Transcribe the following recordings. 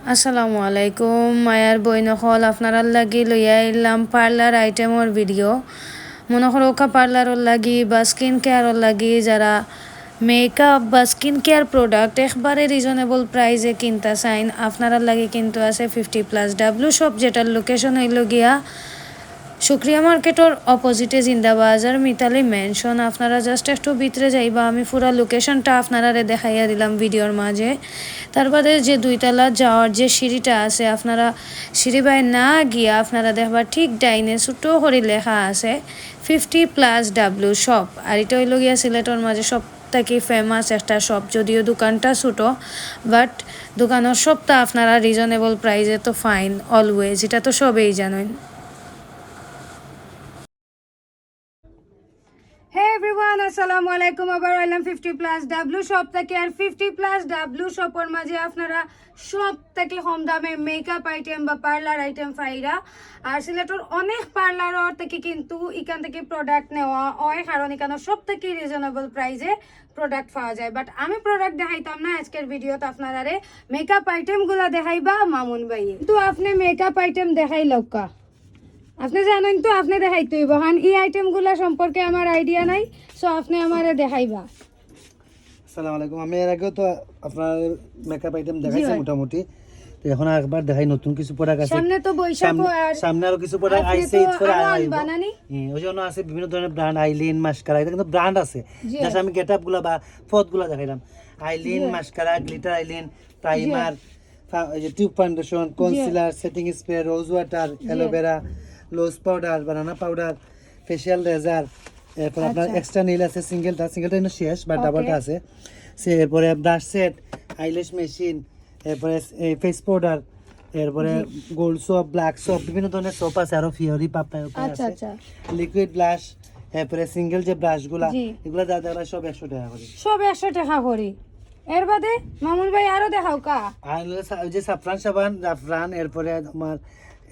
আসসালামু আলাইকুম। মায়ার বইনকল আপনারা লাগি লইয়া এলাম পার্লার আইটেমর ভিডিও। মনে ওকা পার্লারর লাগি বা স্কিন কেয়ারর লাগি যারা মেকআপ বা স্কিন কেয়ার প্রোডাক্ট একবারে রিজনেবল প্রাইসে কিনতে চাইন আপনারা লাগি কিন্তু আছে ফিফটি প্লাস ডাব্লু শপ যেটার লোকেশন হইল গিয়া শুক্রিয়া মার্কেটর অপোজিটে জিন্দাবাজার, মিতালি মেনশন আপনারা জাস্ট একটু ভিতরে যাইবা, আমি পুরা লোকেশনটা আপনারা দেখাইয়া দিলাম ভিডিওর মাঝে। তারপরে যে দুইতলা যাওয়ার যে সিঁড়িটা আছে, আপনারা সিঁড়ি বাই না গিয়া আপনারা দেখবা ঠিক ডাইনে ছোটো করে লেখা আছে ফিফটি প্লাস ডাব্লু শপ আর এটা হইল গিয়া সিলেটর মাঝে সব থেকে ফেমাস একটা শপ যদিও দোকানটা ছোটো বাট দোকানের সবটা আপনারা রিজনেবল প্রাইসে তো ফাইন অলওয়েজ এটা তো সবেই জানেন। এভরিওয়ান, আসসালামু আলাইকুম। আবার আইলাম ফিফটি প্লাস ডাব্লু শপ থেকে। আর ফিফটি প্লাস ডাব্লু শপের মাঝে আপনারা সব থেকে কম দামে মেকআপ আইটেম বা পার্লার আইটেম পাইরা। আর সিলেটর অনেক পার্লার থেকে কিন্তু এখান থেকে প্রোডাক্ট নেওয়া হয়, কারণ এখানে সব থেকে রিজনেবল প্রাইসে প্রোডাক্ট পাওয়া যায়। বাট আমি প্রোডাক্ট দেখাইতাম না, আজকের ভিডিওতে আপনারা মেকআপ আইটেমগুলো দেখাইবা মামুন ভাই কিন্তু আপনি মেকআপ আইটেম দেখাই লক্কা আপনি জানেন তো আপনি দেখাইতে হইব। কারণ এই আইটেমগুলো সম্পর্কে আমার আইডিয়া নাই সো আপনি আমারে দেখাইবা। আসসালামু আলাইকুম। আমি এর আগেও তো আপনার মেকআপ আইটেম দেখাইছি মোটামুটি। তো এখন একবার দেখাই নতুন কিছু প্রোডাক্ট আছে। সামনে তো বৈশাখ আর সামনে আরও কিছু প্রোডাক্ট আইছে ঈদ করে আইব। হ্যাঁ, ওই জন্য আছে বিভিন্ন ধরনের ব্র্যান্ড আইলিন মাস্কারা এটা কিন্তু ব্র্যান্ড আছে। জাস্ট আমি গেটআপগুলা বা পথগুলা দেখাইলাম eyeliner mascara glitter eyeliner primer tube foundation concealer setting spray rose water aloe vera loose powder banana powder facial razor এরপর আপনার আচ্ছা। এক্সট্রা নীল আছে সিঙ্গেলটা সিঙ্গেলটা কিন্তু শেষ বা ডাবলটা আছে। সে এরপরে ব্রাশ সেট আইলেশ মেশিন এরপরে ফেস পাউডার এরপরে গোল্ড সোপ ব্ল্যাক সোপ বিভিন্ন ধরনের সোপ আছে আরও ফিওরি পাপড়া আচ্ছা আছে। আচ্ছা। লিকুইড ব্লাশ এরপরে সিঙ্গেল যে ব্রাশগুলা জি। এগুলা দেওয়া সব একশো টাকা করে। সব একশো টাকা করি। এর বাদে মামুন ভাই আরও দেখাও কা? আর যে সাফরান সাবান জাফরান এরপরে তোমার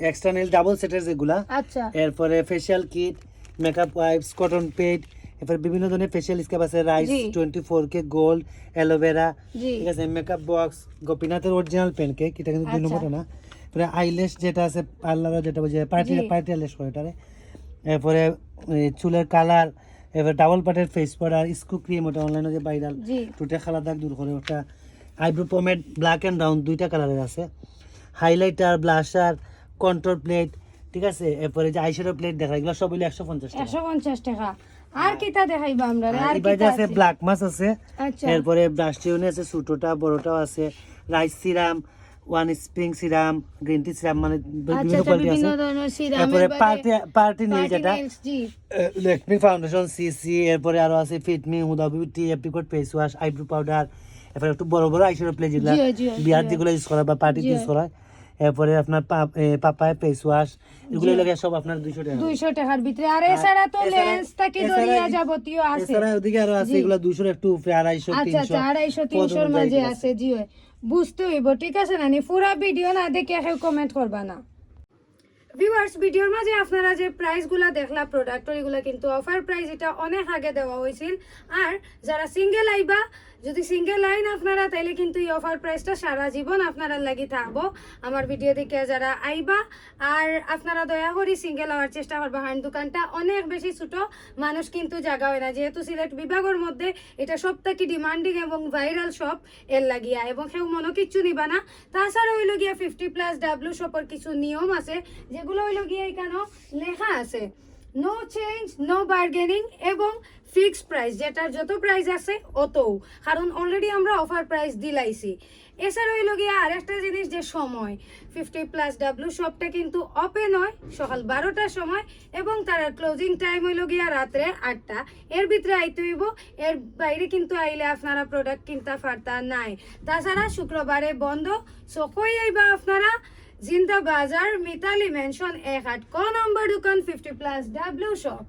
এক্সটার্নাল ডাবল সেটের যেগুলা আচ্ছা। এরপরে facial kit makeup wipes cotton pad এরপরে বিভিন্ন ধরনের ফেশিয়াল স্ক্রাব আছে rice. Twenty four K gold aloe vera ঠিক আছে মেকআপ বক্স গোপীনাথের অরিজিনাল পেন কেক এটা কিন্তু দুই আচ্ছা। নম্বরটা না। এরপরে আইলেশ যেটা আছে পার্লার যেটা বলছে পার্টি। পার্টি আইলেশ করে এটারে। এরপরে চুলের কালার এরপরে ডাবল পার্টের ফেস পাউডার স্কু ক্রিম ওটা অনলাইনে যে ভাইরাল টুটে খালা দাগ দূর করে ওটা eyebrow pomade black and brown দুইটা কালারের আছে। হাইলাইটার ব্লাশার কন্ট্রোল প্লেট ঠিক আছে? এরপরে যে আইশ্যাডো প্লেট দেখা এগুলো সব হইলে একশো পঞ্চাশ টাকা। একশো পঞ্চাশ টাকা। আর কিতা দেখাইবা আমরা আর কিতা আছে ব্ল্যাক মাছ আছে আচ্ছা। এরপরে ব্রাশ টিউনে আছে ছোটটা বড়টাও আছে rice serum one spring serum green tea serum মানে আচ্ছা বিভিন্ন আচ্ছা কোয়ালিটি আছে। এরপরে পার্টি পার্টি party যেটা। লেকমি ফাউন্ডেশন সিসি এরপরে আরও আছে fit me Huda beauty apricot face wash eyebrow powder এরপরে একটু বড় বড় আইশ্যাডো প্লে যেগুলো বিয়ার জি। যেগুলো ইউজ করা বা পার্টি। ইউজ করা হয়। এরপরে আপনার পাপায় ফেস ওয়াশ এগুলো লাগে সব আপনার দুইশো টাকা। দুইশো টাকার ভিতরে। আর এছাড়া তো লেন্স থাকি দরিয়া যাবতীয় আছে। এছাড়া ওদিকে আরও আছে। এগুলো দুশোর একটু উপরে আড়াইশো আচ্ছা তিনশো আচ্ছা আড়াইশো পদ তিনশোর মাঝে আছে। জি। বুঝতে হইব ঠিক আছে নানি? পুরা ভিডিও না দেখে কেউ কমেন্ট করবা না। ভিউয়ার্স ভিডিওর মাঝে আপনারা যে প্রাইসগুলো দেখলা প্রোডাক্টর এগুলো কিন্তু অফার প্রাইস এটা অনেক আগে দেওয়া হয়েছিল। আর যারা সিঙ্গেল আইবা, যদি সিঙ্গেল লাইন আপনারা, তাইলে কিন্তু এই অফার প্রাইসটা সারা জীবন আপনারা লাগি থাকব। আমার ভিডিও দেখে যারা আইবা, আর আপনারা দয়া করি সিঙ্গেল হওয়ার চেষ্টা করবা হান দোকানটা অনেক বেশি ছোট, মানুষ কিন্তু জায়গা হয় না। যেহেতু সিলেট বিভাগের মধ্যে এটা সব থেকে ডিমান্ডিং এবং ভাইরাল শপ এর লাগিয়া, এবং কেউ মনে কিচ্ছু নিবা না। তাছাড়া হইল গিয়া ফিফটি প্লাস ডাব্লু শপের কিছু নিয়ম আছে যেগুলো হইল গিয়া এখানে লেখা আছে। নো চেঞ্জ নো বার্গেনিং এবং ফিক্সড প্রাইস যেটার যত প্রাইস আছে অতও। কারণ অলরেডি আমরা অফার প্রাইস দিলাইছি। এছাড়া হইল গিয়া আরেকটা জিনিস যে সময় ফিফটি প্লাস ডাব্লু শপটা কিন্তু ওপেন হয় সকাল বারোটার সময় এবং তার ক্লোজিং টাইম হইল গিয়া রাত্রে আটটা। এর ভিতরে আইতে হইব, এর বাইরে কিন্তু আইলে আপনারা প্রোডাক্ট কিনতে পারতা নাই। তাছাড়া শুক্রবারে বন্ধ, সো কই আইবা আপনারা? জিন্দা বাজার মিতালি মেনশন এক আট ক নম্বর দোকান ফিফটি প্লাস ডাব্লিউ শপ